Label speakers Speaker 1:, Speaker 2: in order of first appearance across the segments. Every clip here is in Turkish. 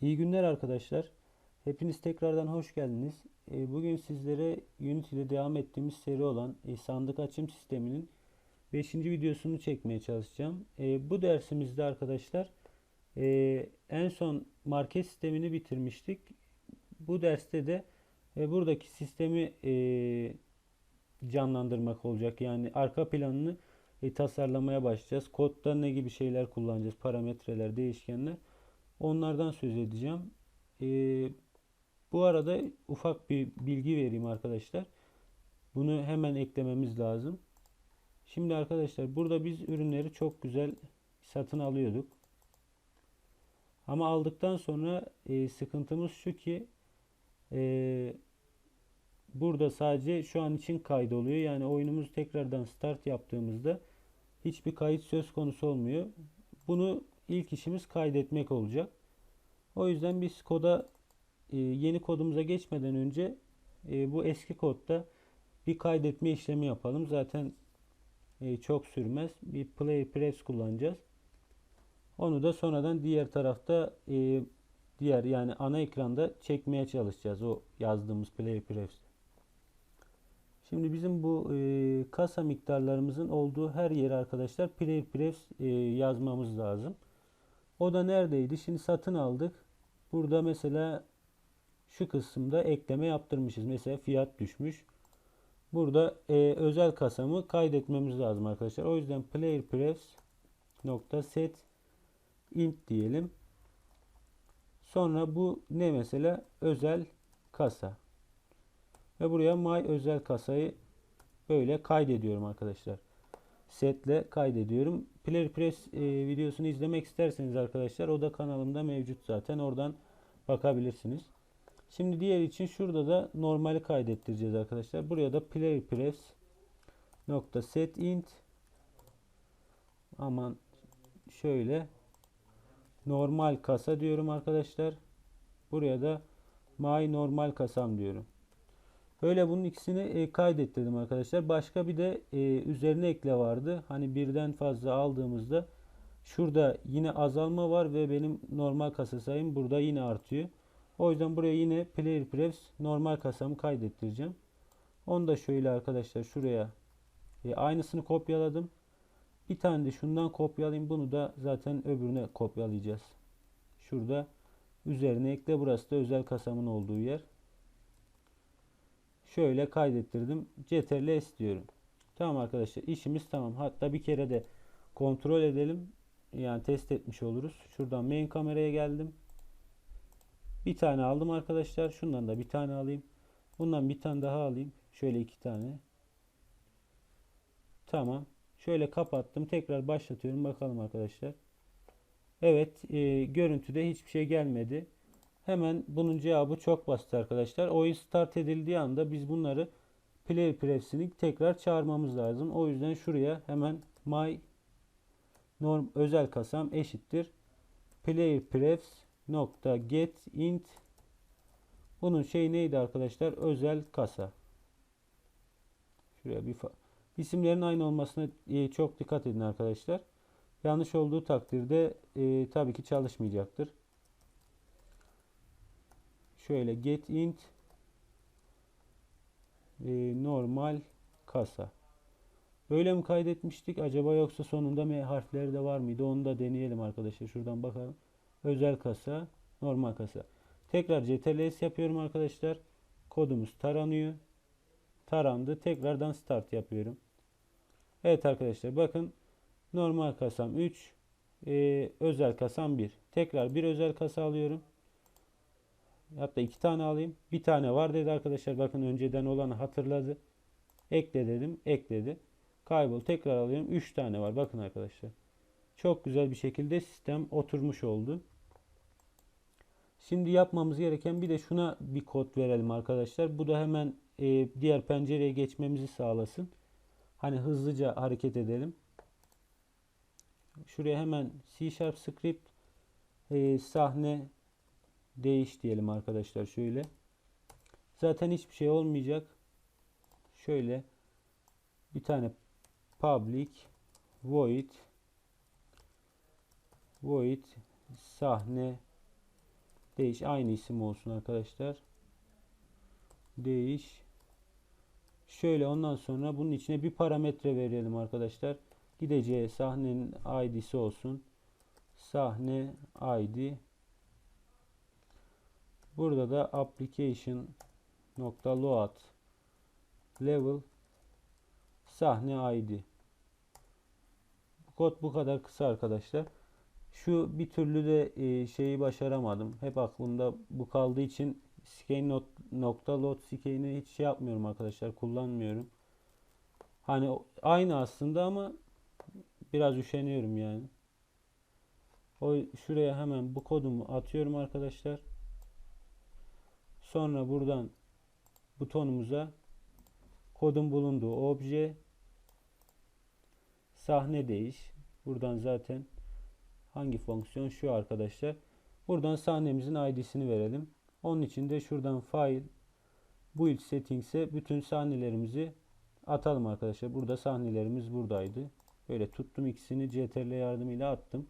Speaker 1: İyi günler arkadaşlar. Hepiniz tekrardan hoş geldiniz. Ee, Bugün sizlere Unity ile devam ettiğimiz seri olan e, sandık açım sisteminin 5. videosunu çekmeye çalışacağım. Ee, Bu dersimizde arkadaşlar e, en son market sistemini bitirmiştik. Bu derste de e, buradaki sistemi canlandırmak olacak. Yani arka planını e, tasarlamaya başlayacağız. Kodda ne gibi şeyler kullanacağız? Parametreler, değişkenler. Onlardan söz edeceğim. Ee, bu arada ufak bir bilgi vereyim arkadaşlar. Bunu hemen eklememiz lazım. Şimdi arkadaşlar burada biz ürünleri çok güzel satın alıyorduk. Ama aldıktan sonra e, sıkıntımız şu ki e, burada sadece şu an için kaydoluyor. Yani oyunumuz tekrardan start yaptığımızda hiçbir kayıt söz konusu olmuyor. Bunu ilk işimiz kaydetmek olacak. O yüzden biz koda e, yeni kodumuza geçmeden önce e, bu eski kodda bir kaydetme işlemi yapalım. Zaten e, çok sürmez. Bir play press kullanacağız. Onu da sonradan diğer tarafta diğer yani ana ekranda çekmeye çalışacağız o yazdığımız play press. Şimdi bizim bu e, kasa miktarlarımızın olduğu her yere arkadaşlar play press e, yazmamız lazım. O da neredeydi? Şimdi satın aldık. Burada mesela şu kısımda ekleme yaptırmışız. Mesela fiyat düşmüş. Burada e, özel kasamı kaydetmemiz lazım arkadaşlar. O yüzden player prefs nokta set int diyelim. Sonra bu ne mesela? Özel kasa. Ve buraya my özel kasayı böyle kaydediyorum arkadaşlar. Setle kaydediyorum. Player Press e, videosunu izlemek isterseniz arkadaşlar o da kanalımda mevcut zaten. Oradan bakabilirsiniz. Şimdi diğer için şurada da normali kaydettireceğiz arkadaşlar. Buraya da Player Press nokta set int aman şöyle normal kasa diyorum arkadaşlar. Buraya da my normal kasam diyorum. Böyle bunun ikisini e, kaydettirdim arkadaşlar. Başka bir de e, üzerine ekle vardı. Hani birden fazla aldığımızda şurada yine azalma var ve benim normal kasa sayım burada yine artıyor. O yüzden buraya yine player prefs normal kasamı kaydettireceğim. Onu da şöyle arkadaşlar şuraya e, aynısını kopyaladım. Bir tane de şundan kopyalayayım. Bunu da zaten öbürüne kopyalayacağız. Şurada üzerine ekle. Burası da özel kasamın olduğu yer. Şöyle kaydettirdim. Ctrl S diyorum. Tamam arkadaşlar işimiz tamam. Hatta bir kere de kontrol edelim. Yani test etmiş oluruz. Şuradan main kameraya geldim. Bir tane aldım arkadaşlar. Şundan da bir tane alayım. Bundan bir tane daha alayım. Şöyle iki tane. Tamam. Şöyle kapattım. Tekrar başlatıyorum. Bakalım arkadaşlar. Evet. E, görüntüde hiçbir şey gelmedi. Hemen bunun cevabı çok basit arkadaşlar. Oyun start edildiği anda biz bunları player prefs'ini tekrar çağırmamız lazım. O yüzden şuraya hemen my norm özel kasam eşittir player prefs nokta get int bunun şey neydi arkadaşlar? Özel kasa. Şuraya bir isimlerin aynı olmasına e, çok dikkat edin arkadaşlar. Yanlış olduğu takdirde e, tabii ki çalışmayacaktır. Şöyle get int e, normal kasa. Böyle mi kaydetmiştik acaba yoksa sonunda M harfleri de var mıydı? Onu da deneyelim arkadaşlar. Şuradan bakalım. Özel kasa, normal kasa. Tekrar CTRL-S yapıyorum arkadaşlar. Kodumuz taranıyor. Tarandı. Tekrardan start yapıyorum. Evet arkadaşlar bakın normal kasam 3 e, özel kasam 1. Tekrar bir özel kasa alıyorum. Hatta iki tane alayım. Bir tane var dedi arkadaşlar. Bakın önceden olanı hatırladı. Ekle dedim. Ekledi. Kaybol. Tekrar alıyorum. Üç tane var. Bakın arkadaşlar. Çok güzel bir şekilde sistem oturmuş oldu. Şimdi yapmamız gereken bir de şuna bir kod verelim arkadaşlar. Bu da hemen e, diğer pencereye geçmemizi sağlasın. Hani hızlıca hareket edelim. Şuraya hemen C Sharp script e, sahne değiş diyelim arkadaşlar şöyle. Zaten hiçbir şey olmayacak. Şöyle bir tane public void void sahne değiş aynı isim olsun arkadaşlar. Değiş Şöyle ondan sonra bunun içine bir parametre verelim arkadaşlar. Gideceği sahnenin id'si olsun. Sahne id. Burada da application nokta load level sahne id. Kod bu kadar kısa arkadaşlar. Şu bir türlü de e, şeyi başaramadım. Hep aklımda bu kaldığı için Scale not, nokta load scane'i hiç şey yapmıyorum arkadaşlar. Kullanmıyorum. Hani aynı aslında ama biraz üşeniyorum yani. O şuraya hemen bu kodumu atıyorum arkadaşlar. Sonra buradan butonumuza kodun bulunduğu obje sahne değiş. Buradan zaten hangi fonksiyon şu arkadaşlar. Buradan sahnemizin id'sini verelim. Onun için de şuradan file build settings'e bütün sahnelerimizi atalım arkadaşlar. Burada sahnelerimiz buradaydı. Böyle tuttum ikisini CTRL yardımıyla attım.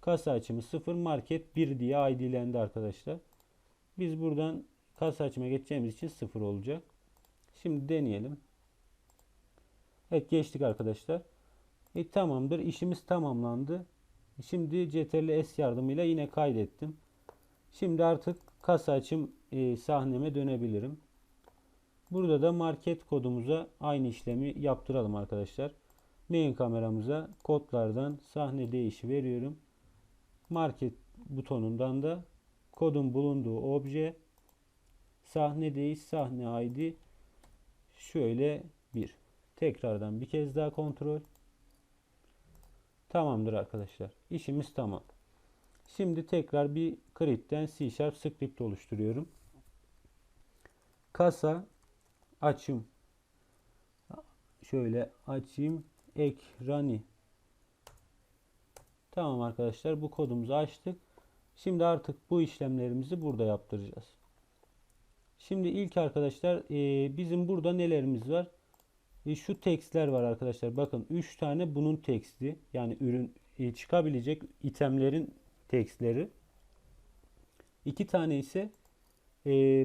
Speaker 1: Kasa açımı 0 market 1 diye id'lendi arkadaşlar. Biz buradan kasa açıma geçeceğimiz için 0 olacak. Şimdi deneyelim. Evet geçtik arkadaşlar. E, tamamdır. İşimiz tamamlandı. Şimdi CTRL S yardımıyla yine kaydettim. Şimdi artık kasa açım e, sahneme dönebilirim. Burada da market kodumuza aynı işlemi yaptıralım arkadaşlar. Main kameramıza kodlardan sahne değişi veriyorum. Market butonundan da kodun bulunduğu obje sahne değiş sahne ID şöyle bir. Tekrardan bir kez daha kontrol. Tamamdır arkadaşlar. İşimiz tamam. Şimdi tekrar bir create'den C Sharp script oluşturuyorum. Kasa açım şöyle açayım ekranı Tamam arkadaşlar bu kodumuzu açtık. Şimdi artık bu işlemlerimizi burada yaptıracağız. Şimdi ilk arkadaşlar e, bizim burada nelerimiz var? E, şu tekstler var arkadaşlar. Bakın 3 tane bunun teksti. Yani ürün e, çıkabilecek itemlerin tekstleri. İki tane ise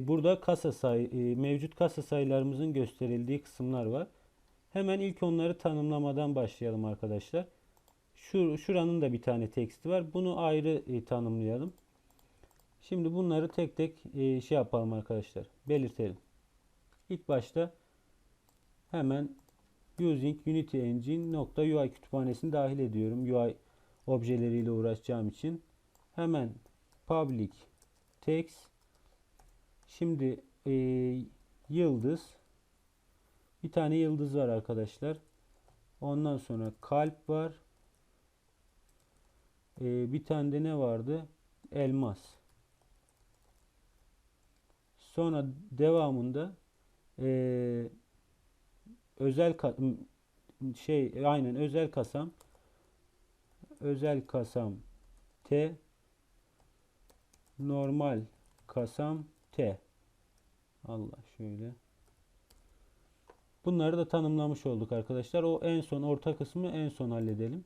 Speaker 1: burada kasa say mevcut kasa sayılarımızın gösterildiği kısımlar var. Hemen ilk onları tanımlamadan başlayalım arkadaşlar. Şu şuranın da bir tane teksti var. Bunu ayrı tanımlayalım. Şimdi bunları tek tek e, şey yapalım arkadaşlar. Belirtelim. İlk başta hemen using Unity Engine .ui kütüphanesini dahil ediyorum. UI objeleriyle uğraşacağım için. Hemen public text şimdi e, yıldız bir tane yıldız var arkadaşlar. Ondan sonra kalp var. E, bir tane de ne vardı? Elmas. Sonra devamında e, özel şey aynen özel kasam özel kasam T normal kasam T. Allah şöyle. Bunları da tanımlamış olduk arkadaşlar. O en son orta kısmı en son halledelim.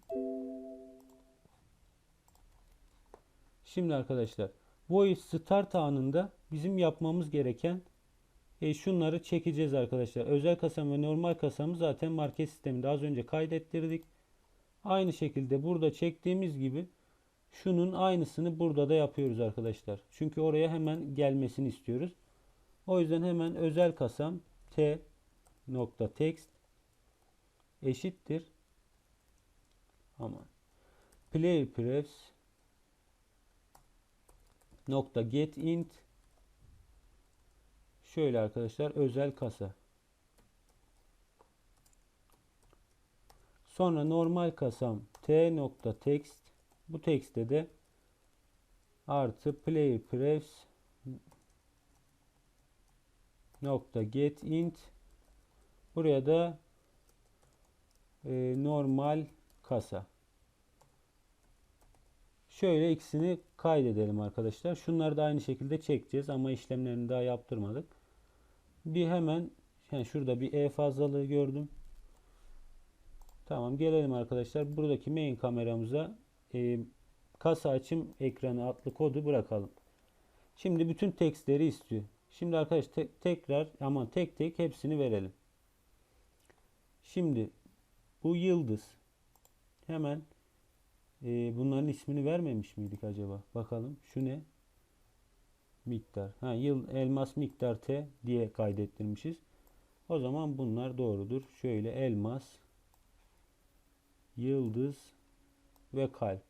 Speaker 1: Şimdi arkadaşlar voice start anında bizim yapmamız gereken e, şunları çekeceğiz arkadaşlar özel kasam ve normal kasamı zaten market sisteminde az önce kaydettirdik Aynı şekilde burada çektiğimiz gibi şunun aynısını burada da yapıyoruz arkadaşlar. Çünkü oraya hemen gelmesini istiyoruz. O yüzden hemen özel kasam t nokta text eşittir aman player prefs nokta get int şöyle arkadaşlar özel kasa. Sonra normal kasam t nokta text. Bu text'te de artı player prefs nokta get int. Buraya da e, normal kasa. Şöyle ikisini kaydedelim arkadaşlar. Şunları da aynı şekilde çekeceğiz ama işlemlerini daha yaptırmadık bir hemen yani şurada bir e fazlalığı gördüm Tamam gelelim arkadaşlar. Buradaki main kameramıza e, kasa açım ekranı adlı kodu bırakalım. Şimdi bütün tekstleri istiyor. Şimdi arkadaşlar te- tekrar ama tek tek hepsini verelim. Şimdi bu yıldız hemen e, bunların ismini vermemiş miydik acaba? Bakalım. Şu ne? Miktar. Ha, yıl elmas miktar T diye kaydettirmişiz. O zaman bunlar doğrudur. Şöyle elmas, yıldız ve kalp.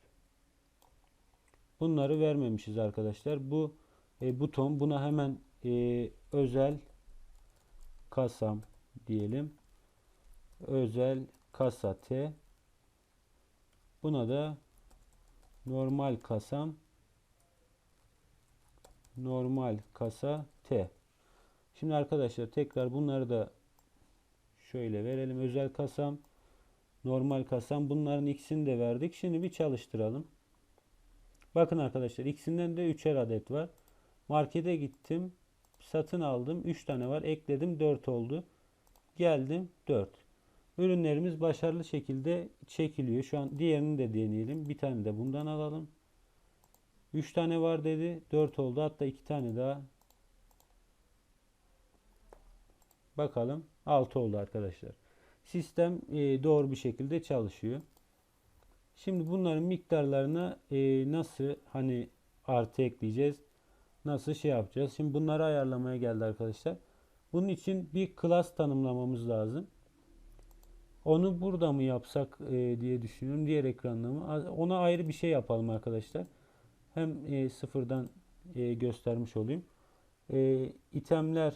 Speaker 1: Bunları vermemişiz arkadaşlar. Bu e, buton buna hemen e, özel kasam diyelim. Özel kasa T. Buna da normal kasam normal kasa T. Şimdi arkadaşlar tekrar bunları da şöyle verelim. Özel kasam, normal kasam. Bunların ikisini de verdik. Şimdi bir çalıştıralım. Bakın arkadaşlar ikisinden de üçer adet var. Markete gittim. Satın aldım. 3 tane var. Ekledim. 4 oldu. Geldim. 4. Ürünlerimiz başarılı şekilde çekiliyor. Şu an diğerini de deneyelim. Bir tane de bundan alalım. 3 tane var dedi. 4 oldu. Hatta 2 tane daha. Bakalım. 6 oldu arkadaşlar. Sistem e, doğru bir şekilde çalışıyor. Şimdi bunların miktarlarına e, nasıl hani artı ekleyeceğiz? Nasıl şey yapacağız? Şimdi bunları ayarlamaya geldi arkadaşlar. Bunun için bir class tanımlamamız lazım. Onu burada mı yapsak e, diye düşünüyorum. Diğer ekranda mı? Ona ayrı bir şey yapalım arkadaşlar. Hem e, sıfırdan e, göstermiş olayım. E, itemler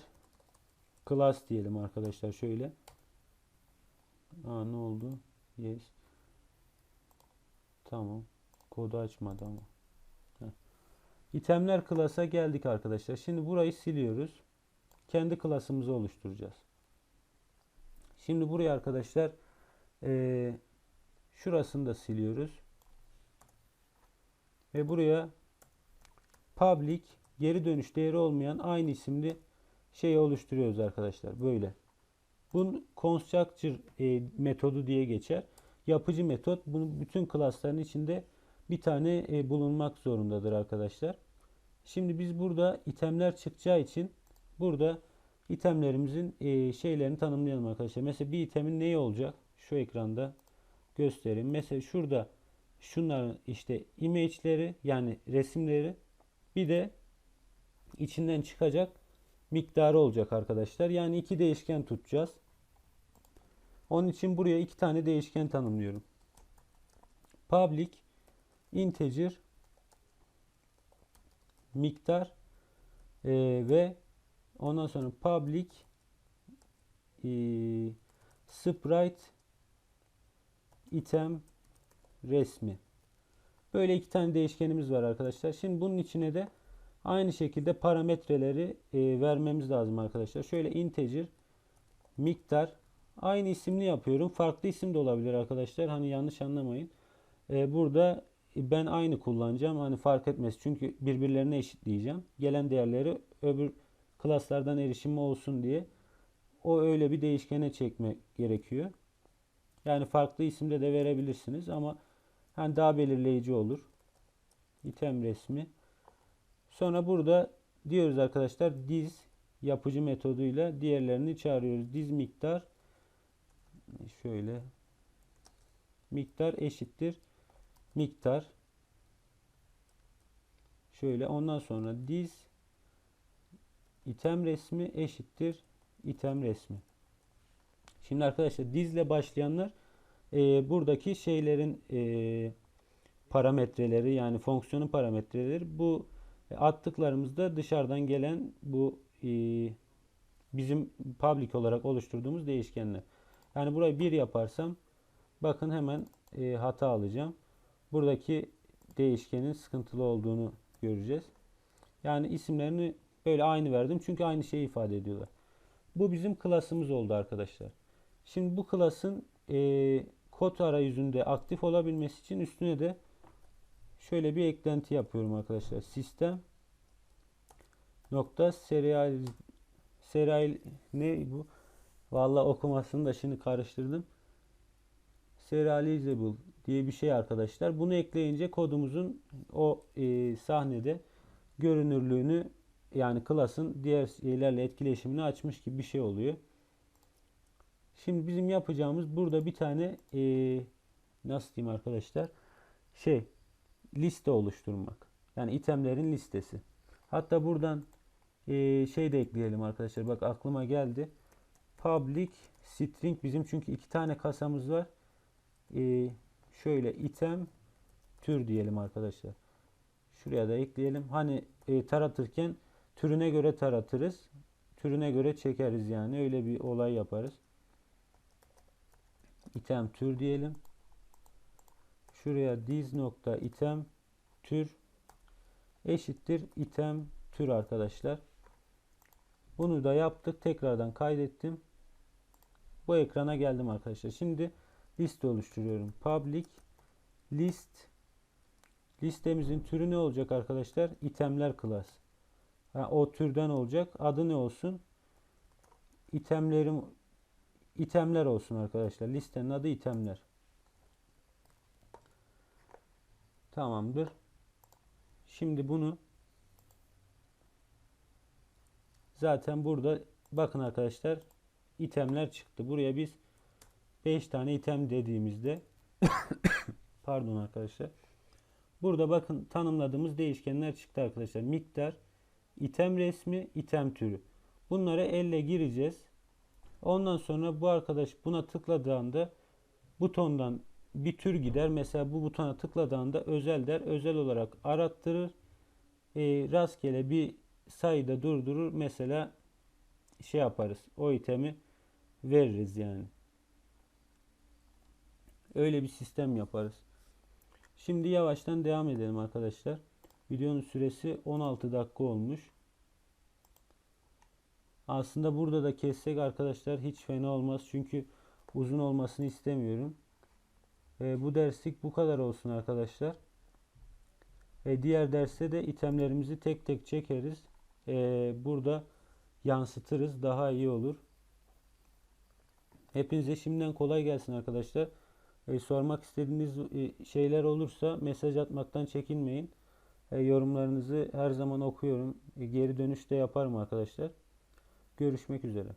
Speaker 1: class diyelim arkadaşlar şöyle. Aa ne oldu? Yes. Tamam. Kodu açmadı ama. Heh. İtemler klasa geldik arkadaşlar. Şimdi burayı siliyoruz. Kendi klasımızı oluşturacağız. Şimdi buraya arkadaşlar e, şurasını da siliyoruz. Ve buraya public geri dönüş değeri olmayan aynı isimli şeyi oluşturuyoruz arkadaşlar. Böyle. Bu constructor e, metodu diye geçer. Yapıcı metot. Bunun bütün klasların içinde bir tane e, bulunmak zorundadır arkadaşlar. Şimdi biz burada itemler çıkacağı için burada itemlerimizin e, şeylerini tanımlayalım arkadaşlar. Mesela bir itemin neyi olacak? Şu ekranda göstereyim. Mesela şurada şunların işte image'leri yani resimleri bir de içinden çıkacak miktarı olacak arkadaşlar. Yani iki değişken tutacağız. Onun için buraya iki tane değişken tanımlıyorum. Public integer miktar e, ve ondan sonra public e, sprite item resmi. Böyle iki tane değişkenimiz var arkadaşlar. Şimdi bunun içine de aynı şekilde parametreleri e, vermemiz lazım arkadaşlar. Şöyle integer miktar aynı isimli yapıyorum. Farklı isim de olabilir arkadaşlar. Hani yanlış anlamayın. E, burada ben aynı kullanacağım. Hani fark etmez. Çünkü birbirlerine eşitleyeceğim. Gelen değerleri öbür klaslardan erişimi olsun diye o öyle bir değişkene çekme gerekiyor. Yani farklı isimde de verebilirsiniz ama hani daha belirleyici olur. İtem resmi. Sonra burada diyoruz arkadaşlar diz yapıcı metoduyla diğerlerini çağırıyoruz. Diz miktar şöyle miktar eşittir miktar şöyle ondan sonra diz item resmi eşittir item resmi. Şimdi arkadaşlar dizle başlayanlar e, buradaki şeylerin e, parametreleri yani fonksiyonun parametreleri bu attıklarımızda dışarıdan gelen bu e, bizim public olarak oluşturduğumuz değişkenler. Yani burayı bir yaparsam bakın hemen e, hata alacağım. Buradaki değişkenin sıkıntılı olduğunu göreceğiz. Yani isimlerini böyle aynı verdim çünkü aynı şeyi ifade ediyorlar. Bu bizim klasımız oldu arkadaşlar. Şimdi bu klasın e, kod arayüzünde aktif olabilmesi için üstüne de şöyle bir eklenti yapıyorum arkadaşlar. Sistem nokta serial serial ne bu? Vallahi okumasını da şimdi karıştırdım. Serializable diye bir şey arkadaşlar. Bunu ekleyince kodumuzun o e, sahnede görünürlüğünü yani class'ın diğer şeylerle etkileşimini açmış gibi bir şey oluyor. Şimdi bizim yapacağımız burada bir tane e, nasıl diyeyim arkadaşlar şey liste oluşturmak. Yani itemlerin listesi. Hatta buradan e, şey de ekleyelim arkadaşlar. Bak aklıma geldi. Public string bizim çünkü iki tane kasamız var. E, şöyle item tür diyelim arkadaşlar. Şuraya da ekleyelim. Hani e, taratırken türüne göre taratırız. Türüne göre çekeriz yani. Öyle bir olay yaparız. İtem tür diyelim. Şuraya this nokta item tür eşittir item tür arkadaşlar. Bunu da yaptık. Tekrardan kaydettim. Bu ekrana geldim arkadaşlar. Şimdi liste oluşturuyorum. Public list listemizin türü ne olacak arkadaşlar? İtemler class. Ha, o türden olacak. Adı ne olsun? İtemlerim itemler olsun arkadaşlar. Listenin adı itemler. Tamamdır. Şimdi bunu zaten burada bakın arkadaşlar itemler çıktı. Buraya biz 5 tane item dediğimizde pardon arkadaşlar. Burada bakın tanımladığımız değişkenler çıktı arkadaşlar. Miktar, item resmi, item türü. Bunlara elle gireceğiz. Ondan sonra bu arkadaş buna tıkladığında butondan bir tür gider. Mesela bu butona tıkladığında özel der. Özel olarak arattırır. E, rastgele bir sayıda durdurur. Mesela şey yaparız. O itemi veririz yani. Öyle bir sistem yaparız. Şimdi yavaştan devam edelim arkadaşlar. Videonun süresi 16 dakika olmuş. Aslında burada da kessek arkadaşlar hiç fena olmaz. Çünkü uzun olmasını istemiyorum. E, bu derslik bu kadar olsun arkadaşlar. E, diğer derste de itemlerimizi tek tek çekeriz. E, burada yansıtırız. Daha iyi olur. Hepinize şimdiden kolay gelsin arkadaşlar. E, sormak istediğiniz e, şeyler olursa mesaj atmaktan çekinmeyin. E, yorumlarınızı her zaman okuyorum. E, geri dönüş de yaparım arkadaşlar. Görüşmek üzere.